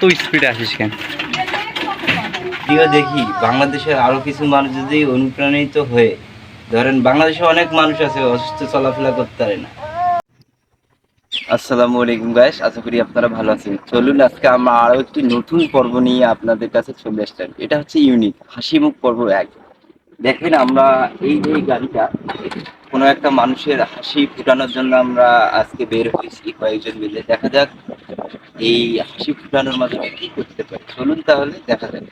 এত স্পিডে আসিস কেন? প্রিয়, দেখি, বাংলাদেশের আরও কিছু মানুষ যদি অনুপ্রাণিত হয়ে, ধরেন বাংলাদেশে অনেক মানুষ আছে, অসুস্থ চলাফেরা করতে পারে না। আসসালামু আলাইকুম গাইস আশা করি আপনারা ভালো আছেন। চলুন আজকে আমরা আরও একটি নতুন পর্ব নিয়ে আপনাদের কাছে চলে আসলাম। এটা হচ্ছে ইউনিক হাসি মুখ পর্ব এক। দেখেন আমরা এই যে গাড়িটা, কোনো একটা মানুষের হাসি ফুটানোর জন্য আমরা আজকে বের হয়েছি কয়েকজন মিলে। দেখা যাক এই হাসি ফুটানোর মাধ্যমে কি করতে পারি? চলুন তাহলে দেখা যাবে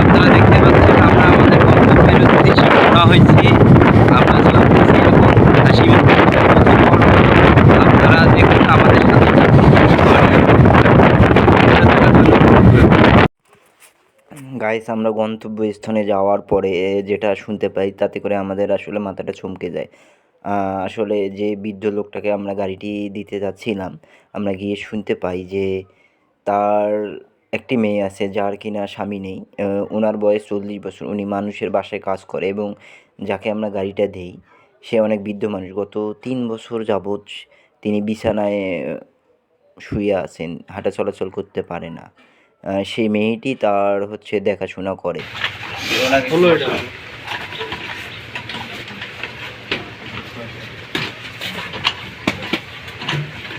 আপনারা দেখতে পাচ্ছেন, আমরা আমাদের গন্তব্যের উদ্দেশ্যে রওনা হয়েছি। আমরা চলতেছি এখন হাসি। আপনারা দেখুন, আমাদের সাথে গাইস আমরা গন্তব্যস্থানে যাওয়ার পরে, যেটা শুনতে পাই, তাতে করে আমাদের আসলে মাথাটা চমকে যায়। আসলে যে বৃদ্ধ লোকটাকে আমরা গাড়িটি দিতে যাচ্ছিলাম, আমরা গিয়ে শুনতে পাই যে তার একটি মেয়ে আছে যার কিনা স্বামী নেই। ওনার বয়স চল্লিশ বছর। উনি মানুষের বাসায় কাজ করে এবং যাকে আমরা গাড়িটা দেই, সে অনেক বৃদ্ধ মানুষ। গত তিন বছর যাবৎ তিনি বিছানায় শুয়ে আছেন, হাঁটা চলাচল করতে পারে না। সেই মেয়েটি তার হচ্ছে দেখাশোনা করে।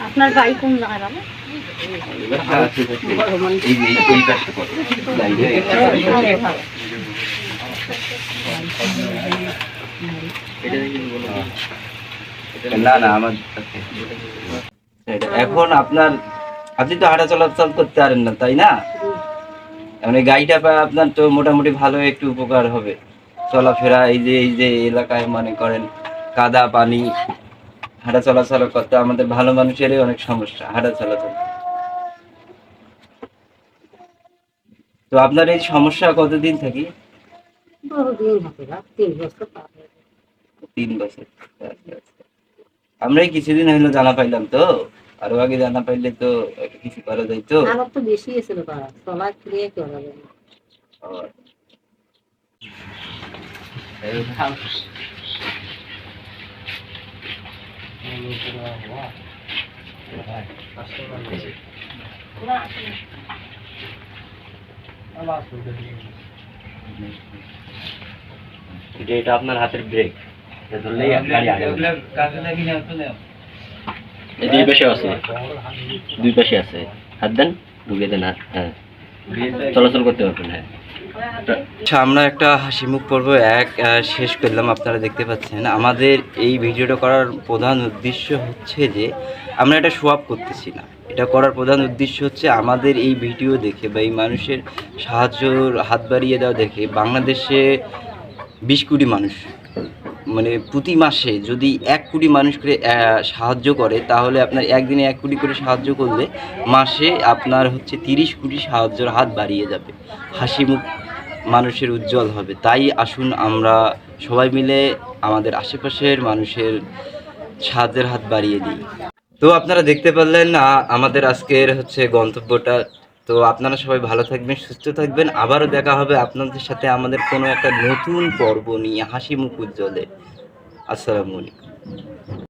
আপনার বাড়ি কোন জায়গায়। না না আমার এখন আপনার আপনি তো হাঁটা চলাচল করতে পারেন না তাই না? এই গাড়িটা পায় আপনার তো মোটামুটি ভালো একটু উপকার হবে। চলাফেরা এই যে এই যে এলাকায় মনে করেন কাদা পানি হাঁটা চলাচল করতে আমাদের ভালো মানুষেরই অনেক সমস্যা হাঁটা চলাচল। তো আপনার এই সমস্যা কতদিন থাকি? বছর। তিন বছর আচ্ছা, আচ্ছা। আমরাই কিছুদিন হইল জানা পাইলাম তো। আরও আগে জানা পাইলে তো একটা কিছু করা যাইতো আমার তো বেশি এসেছিল তারা চলা ক্রিয়া করা যাবে না। এটা এটা আপনার হাতের ব্রেক এটা ধরলেই গাড়ি আগে যাবে। এই দুই পাশে আছে। দুই পাশে আছে। হাত দেন দেন, হাত হ্যাঁ। চলাচল করতে পারবেন হ্যাঁ। আচ্ছা আমরা একটা হাসি মুখ পর্ব এক শেষ করলাম, আপনারা দেখতে পাচ্ছেন। আমাদের এই ভিডিওটা করার প্রধান উদ্দেশ্য হচ্ছে যে, আমরা এটা সোয়াপ করতেছি না। এটা করার প্রধান উদ্দেশ্য হচ্ছে আমাদের এই ভিডিও দেখে বা এই মানুষের সাহায্য হাত বাড়িয়ে দেওয়া দেখে বাংলাদেশে বিশ কোটি মানুষ মানে প্রতি মাসে যদি এক কোটি মানুষ করে সাহায্য করে, তাহলে আপনার একদিনে এক কোটি করে সাহায্য করলে মাসে আপনার হচ্ছে তিরিশ কোটি সাহায্যের হাত বাড়িয়ে যাবে। হাসি মুখ মানুষের উজ্জ্বল হবে। তাই আসুন আমরা সবাই মিলে আমাদের আশেপাশের মানুষের সাহায্যের হাত বাড়িয়ে দিই। তো আপনারা দেখতে পারলেন আমাদের আজকের হচ্ছে গন্তব্যটা তো আপনারা সবাই ভালো থাকবেন, সুস্থ থাকবেন। আবারও দেখা হবে আপনাদের সাথে আমাদের কোনো একটা নতুন পর্ব নিয়ে, হাসি মুখ উজ্জ্বলে। আসসালামু আলাইকুম।